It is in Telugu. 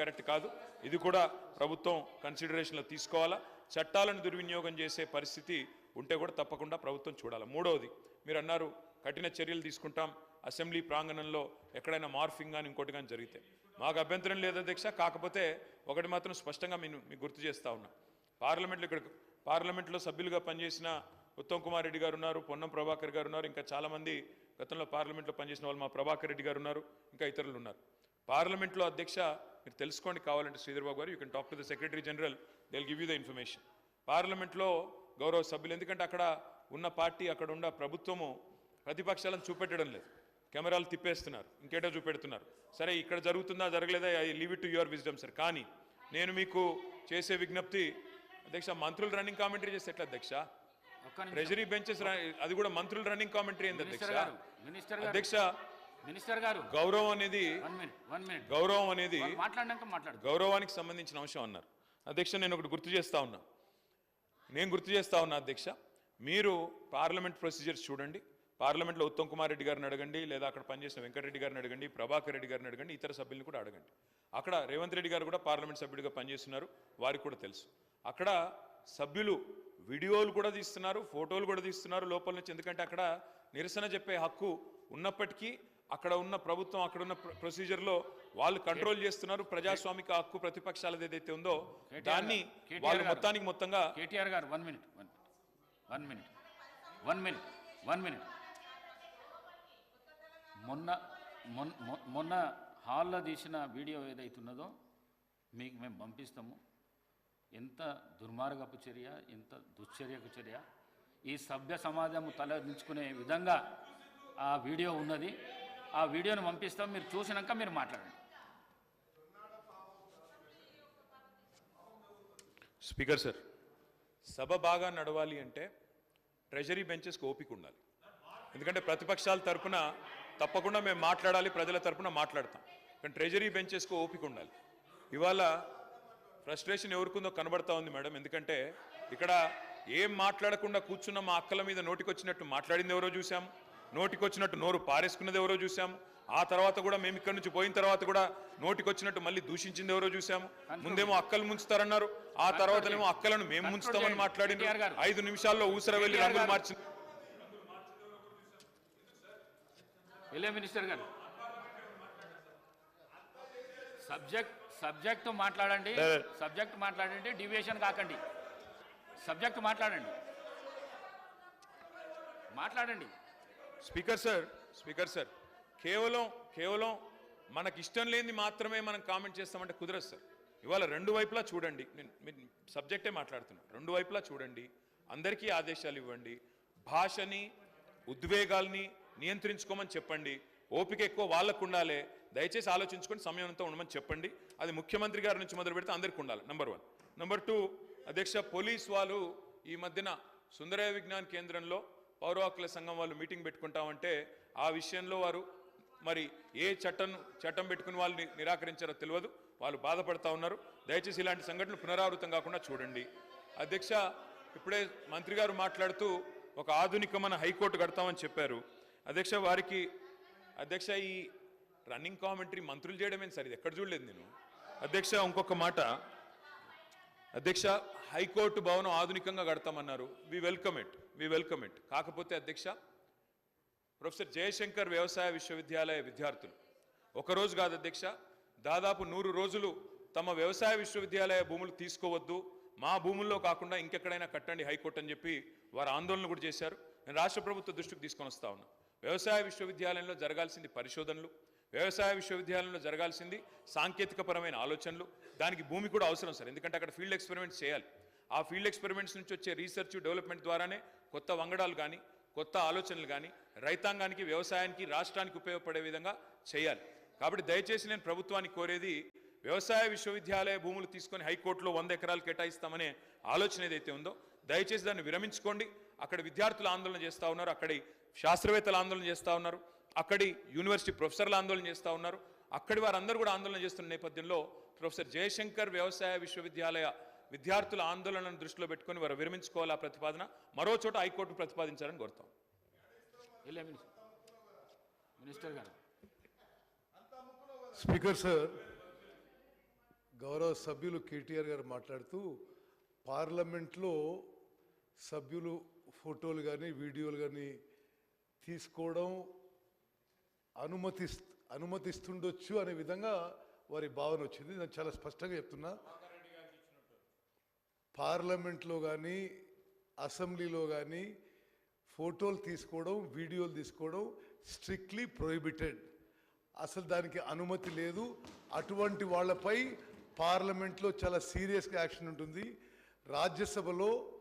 కరెక్ట్ కాదు. ఇది కూడా ప్రభుత్వం కన్సిడరేషన్లో తీసుకోవాలా? చట్టాలను దుర్వినియోగం చేసే పరిస్థితి ఉంటే కూడా తప్పకుండా ప్రభుత్వం చూడాలి. మూడవది మీరు అన్నారు కఠిన చర్యలు తీసుకుంటాం. అసెంబ్లీ ప్రాంగణంలో ఎక్కడైనా మార్ఫింగ్ కానీ ఇంకోటి కానీ జరిగితే. మాకు అభ్యంతరం లేదు అధ్యక్ష కాకపోతే ఒకటి మాత్రం స్పష్టంగా నేను మీకు గుర్తు చేస్తూ ఉన్నా. పార్లమెంట్లో ఇక్కడ పార్లమెంట్లో సభ్యులుగా పనిచేసిన ఉత్తమ్ కుమార్ రెడ్డి గారు ఉన్నారు పొన్నం ప్రభాకర్ గారు ఉన్నారు ఇంకా చాలామంది గతంలో పార్లమెంట్లో పనిచేసిన వాళ్ళు మా ప్రభాకర్ రెడ్డి గారు ఉన్నారు ఇంకా ఇతరులు ఉన్నారు. పార్లమెంట్లో అధ్యక్ష మీరు తెలుసుకోండి కావాలంటే శ్రీధర్ బాబు గారు you can talk to the secretary general they give you the information పార్లమెంట్లో గౌరవ సభ్యులు ఎందుకంటే అక్కడ ఉన్న పార్టీ అక్కడ ఉన్న ప్రభుత్వము ప్రతిపక్షాలను చూపెట్టడం లేదు. కెమెరాలు తిప్పేస్తున్నారు ఇంకేటో చూపెడుతున్నారు. సరే ఇక్కడ జరుగుతుందా జరగలేదా I leave it to your wisdom sir కానీ నేను మీకు చేసే విజ్ఞప్తి అధ్యక్ష మంత్రులు రన్నింగ్ కామెంటరీ చేస్తే ఎట్లా అధ్యక్ష. ట్రెజరీ బెంచెస్ అది కూడా మంత్రులు రన్నింగ్ కామెంటరీ ఏంది మినిస్టర్ అధ్యక్ష? అధ్యక్ష మినిస్టర్ గారు. గౌరవం అనేది గౌరవం అనేది మాట్లాడినాక మాట్లాడు. గౌరవానికి సంబంధించిన అంశం అన్నారు. అధ్యక్ష నేను ఒకటి గుర్తు చేస్తా ఉన్నా. నేను గుర్తు చేస్తా ఉన్నా అధ్యక్ష. మీరు పార్లమెంట్ ప్రొసీజర్స్ చూడండి. పార్లమెంట్లో ఉత్తమ్ కుమార్ రెడ్డి గారిని అడగండి లేదా అక్కడ పనిచేసిన వెంకటరెడ్డి గారిని అడగండి ప్రభాకర్ రెడ్డి గారిని అడగండి ఇతర సభ్యులను కూడా అడగండి. అక్కడ రేవంత్ రెడ్డి గారు కూడా పార్లమెంట్ సభ్యుడిగా పనిచేస్తున్నారు వారికి కూడా తెలుసు. అక్కడ సభ్యులు వీడియోలు కూడా తీస్తున్నారు ఫోటోలు కూడా తీస్తున్నారు లోపల నుంచి. ఎందుకంటే అక్కడ నిరసన చెప్పే హక్కు ఉన్నప్పటికీ అక్కడ ఉన్న ప్రభుత్వం అక్కడ ఉన్న ప్ర- ప్రొసీజర్లో వాళ్ళు కంట్రోల్ చేస్తున్నారు. ప్రజాస్వామిక హక్కు ప్రతిపక్షాలది ఏదైతే ఉందో దాన్ని వాళ్ళు. మొత్తానికి మొత్తంగా కేటీఆర్ గారు one minute one minute one minute one minute మొన్న మొన్న హాల్లో తీసిన వీడియో ఏదైతున్నదో మీకు మేము పంపిస్తాము. ఎంత దుర్మార్గపు చర్య ఎంత దుశ్చర్యకు చర్య. ఈ సభ్య సమాజం తలదించుకునే విధంగా ఆ వీడియో ఉన్నది. ఆ వీడియోని పంపిస్తాం మీరు చూసినాక మీరు మాట్లాడండి. స్పీకర్ సార్ సభ బాగా నడవాలి అంటే ట్రెజరీ బెంచెస్కి ఓపిక ఉండాలి. ఎందుకంటే ప్రతిపక్షాల తరపున తప్పకుండా మేము మాట్లాడాలి ప్రజల తరపున మాట్లాడతాం. కానీ ట్రెజరీ బెంచెస్కి ఓపిక ఉండాలి. ఇవాళ ఫ్రస్ట్రేషన్ ఎవరికిందో కనబడతా ఉంది మేడం. ఎందుకంటే ఇక్కడ ఏం మాట్లాడకుండా కూర్చున్న మా అక్కల మీద నోటికొచ్చినట్టు మాట్లాడింది ఎవరో చూసాం నోటికొచ్చినట్టు నోరు పారేసుకున్నది ఎవరో చూసాం ఆ తర్వాత కూడా మేము ఇక్కడ నుంచి పోయిన తర్వాత కూడా నోటికొచ్చినట్టు మళ్ళీ దూషించింది ఎవరో చూసాము ముందేమో అక్కలు ముంచుతారన్నారు. ఆ తర్వాతనేమో అక్కలను మేము ముంచుతామని మాట్లాడింది. ఐదు నిమిషాల్లో ఊసర వెళ్ళి రంగులు. మార్చింది మినిస్టర్ గారు. సబ్జెక్ట్ సబ్జెక్ట్ మాట్లాడండి. సబ్జెక్ట్ మాట్లాడండి డివియేషన్ కాకండి. సబ్జెక్ట్ మాట్లాడండి. మాట్లాడండి. స్పీకర్ సార్ స్పీకర్ సార్ కేవలం కేవలం మనకి ఇష్టం లేనిది మాత్రమే మనం కామెంట్ చేస్తామంటే కుదరదు సార్. ఇవాళ రెండు వైపులా చూడండి నేను సబ్జెక్టే మాట్లాడుతున్నా. రెండు వైపులా చూడండి అందరికీ ఆదేశాలు ఇవ్వండి భాషని ఉద్వేగాల్ని నియంత్రించుకోమని చెప్పండి ఓపిక ఎక్కువ వాళ్ళకు ఉండాలి దయచేసి ఆలోచించుకొని సమయంతో ఉండమని చెప్పండి. అది ముఖ్యమంత్రి గారి నుంచి మొదలు పెడితే అందరికీ ఉండాలి నెంబర్ వన్ నెంబర్ టూ అధ్యక్ష పోలీస్ వాళ్ళు ఈ మధ్యన సుందరయ విజ్ఞాన్ కేంద్రంలో పౌరహక్కుల సంఘం వాళ్ళు మీటింగ్ పెట్టుకుంటామంటే ఆ విషయంలో వారు మరి ఏ చట్టం చట్టం పెట్టుకుని వాళ్ళని నిరాకరించారో తెలియదు. వాళ్ళు బాధపడతా ఉన్నారు. దయచేసి ఇలాంటి సంఘటనలు పునరావృతం కాకుండా చూడండి. అధ్యక్ష ఇప్పుడే మంత్రి గారు మాట్లాడుతూ ఒక ఆధునికమైన హైకోర్టు కడతామని చెప్పారు. అధ్యక్ష వారికి అధ్యక్ష ఈ రన్నింగ్ కామెంటరీ మంత్రులు చేయడమేం సరే? ఇది ఎక్కడ చూడలేదు నేను. అధ్యక్ష ఇంకొక మాట. అధ్యక్ష హైకోర్టు భవనం ఆధునికంగా కడతామన్నారు. We welcome it we welcome it కాకపోతే అధ్యక్ష ప్రొఫెసర్ జయశంకర్ వ్యవసాయ విశ్వవిద్యాలయ విద్యార్థులు. ఒకరోజు కాదు అధ్యక్ష దాదాపు నూరు రోజులు తమ వ్యవసాయ విశ్వవిద్యాలయ భూములు తీసుకోవద్దు. మా భూముల్లో కాకుండా ఇంకెక్కడైనా కట్టండి హైకోర్టు అని చెప్పి వారు ఆందోళన కూడా చేశారు. నేను రాష్ట్ర ప్రభుత్వ దృష్టికి తీసుకొని వస్తా ఉన్నా. వ్యవసాయ విశ్వవిద్యాలయంలో జరగాల్సింది పరిశోధనలు. వ్యవసాయ విశ్వవిద్యాలయంలో జరగాల్సింది సాంకేతికపరమైన ఆలోచనలు. దానికి భూమి కూడా అవసరం సార్. ఎందుకంటే అక్కడ ఫీల్డ్ ఎక్స్పెరిమెంట్స్ చేయాలి. ఆ ఫీల్డ్ ఎక్స్పెరిమెంట్స్ నుంచి వచ్చే రీసెర్చ్ డెవలప్మెంట్ ద్వారానే కొత్త వంగడాలు కానీ కొత్త ఆలోచనలు కానీ రైతాంగానికి వ్యవసాయానికి రాష్ట్రానికి ఉపయోగపడే విధంగా చేయాలి. కాబట్టి దయచేసి నేను ప్రభుత్వానికి కోరేది వ్యవసాయ విశ్వవిద్యాలయ భూములు తీసుకొని హైకోర్టులో వంద ఎకరాలు కేటాయిస్తామనే ఆలోచన ఏదైతే ఉందో దయచేసి దాన్ని విరమించుకోండి. అక్కడ విద్యార్థులు ఆందోళన చేస్తూ ఉన్నారు. అక్కడి శాస్త్రవేత్తలు ఆందోళన చేస్తూ ఉన్నారు. అక్కడి యూనివర్సిటీ ప్రొఫెసర్లు ఆందోళన చేస్తూ ఉన్నారు. అక్కడి వారందరూ కూడా ఆందోళన చేస్తున్న నేపథ్యంలో ప్రొఫెసర్ జయశంకర్ వ్యవసాయ విశ్వవిద్యాలయ విద్యార్థుల ఆందోళనను దృష్టిలో పెట్టుకొని వారు విరమించుకోవాలి ఆ ప్రతిపాదన? మరో చోట హైకోర్టు ప్రతిపాదించాలని కోరుతాం. మినిస్టర్ గారు. స్పీకర్ సార్ గౌరవ సభ్యులు కేటీఆర్ గారు మాట్లాడుతూ పార్లమెంట్లో సభ్యులు ఫోటోలు కానీ వీడియోలు కానీ తీసుకోవడం అనుమతి అనుమతిస్తుండొచ్చు అనే విధంగా వారి భావన వచ్చింది. నేను చాలా స్పష్టంగా చెప్తున్నా. పార్లమెంట్లో కానీ అసెంబ్లీలో కానీ ఫోటోలు తీసుకోవడం వీడియోలు తీసుకోవడం స్ట్రిక్ట్లీ ప్రొహిబిటెడ్. అసలు దానికి అనుమతి లేదు. అటువంటి వాళ్ళపై పార్లమెంట్లో చాలా సీరియస్గా యాక్షన్ ఉంటుంది. రాజ్యసభలో